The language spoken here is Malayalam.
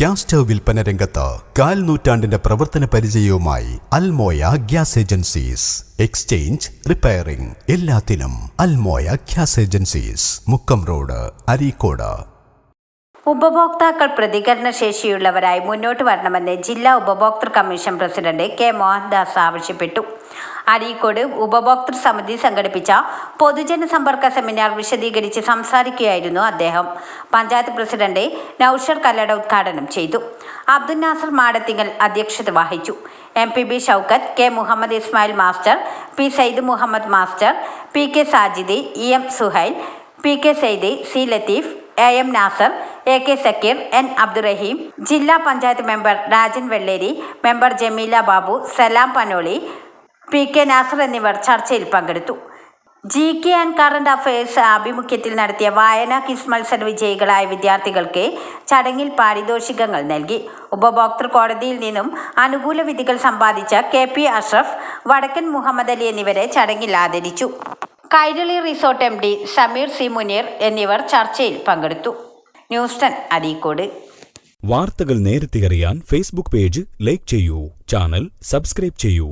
ഗ്യാസ് സ്റ്റവ് വിൽപ്പന രംഗത്ത് കാൽ നൂറ്റാണ്ടിന്റെ പ്രവർത്തന പരിചയവുമായി Almoya gas agencies. Exchange repairing എല്ലാത്തിനും Almoya gas agencies. Mukkam road Areekode. ഉപഭോക്താക്കൾ പ്രതികരണശേഷിയുള്ളവരായി മുന്നോട്ട് വരണമെന്ന് ജില്ലാ ഉപഭോക്തൃ കമ്മീഷൻ പ്രസിഡന്റ് കെ മോഹൻദാസ് ആവശ്യപ്പെട്ടു. അരീക്കോട് ഉപഭോക്തൃ സമിതി സംഘടിപ്പിച്ച പൊതുജന സമ്പർക്ക സെമിനാർ വിശദീകരിച്ച് സംസാരിക്കുകയായിരുന്നു അദ്ദേഹം. പഞ്ചായത്ത് പ്രസിഡന്റ് നൌഷർ കല്ലട ഉദ്ഘാടനം ചെയ്തു. അബ്ദുൽ നാസർ മാടത്തിങ്ങൽ അധ്യക്ഷത വഹിച്ചു. M P B Shoukath K Muhammad Ismail master P Sayyid Muhammad master P K Sajidi E M Suhail P K Saidi C Latheef A M Nasar A K Sakkeer N Abdurahim ജില്ലാ panchayat member Rajan Velleri member Jameela Babu Salam Panoli P K Nasar എന്നിവർ ചർച്ചയിൽ പങ്കെടുത്തു. G K and current affairs ആഭിമുഖ്യത്തിൽ നടത്തിയ വായന കിസ് മത്സര വിജയികളായ വിദ്യാർത്ഥികൾക്ക് ചടങ്ങിൽ പാരിതോഷികങ്ങൾ നൽകി. ഉപഭോക്തൃ കോടതിയിൽ നിന്നും അനുകൂല വിധികൾ സമ്പാദിച്ച കെ പി അഷ്റഫ് വടക്കൻ മുഹമ്മദ് അലി എന്നിവരെ ചടങ്ങിൽ ആദരിച്ചു. Kairali resort M D Sameer C Muneer എന്നിവർ ചർച്ചയിൽ പങ്കെടുത്തു. News ten Areekode. വാർത്തകൾ നേരത്തെ അറിയാൻ ഫേസ്ബുക്ക് പേജ് ലൈക്ക് ചെയ്യൂ ചാനൽ സബ്സ്ക്രൈബ് ചെയ്യൂ.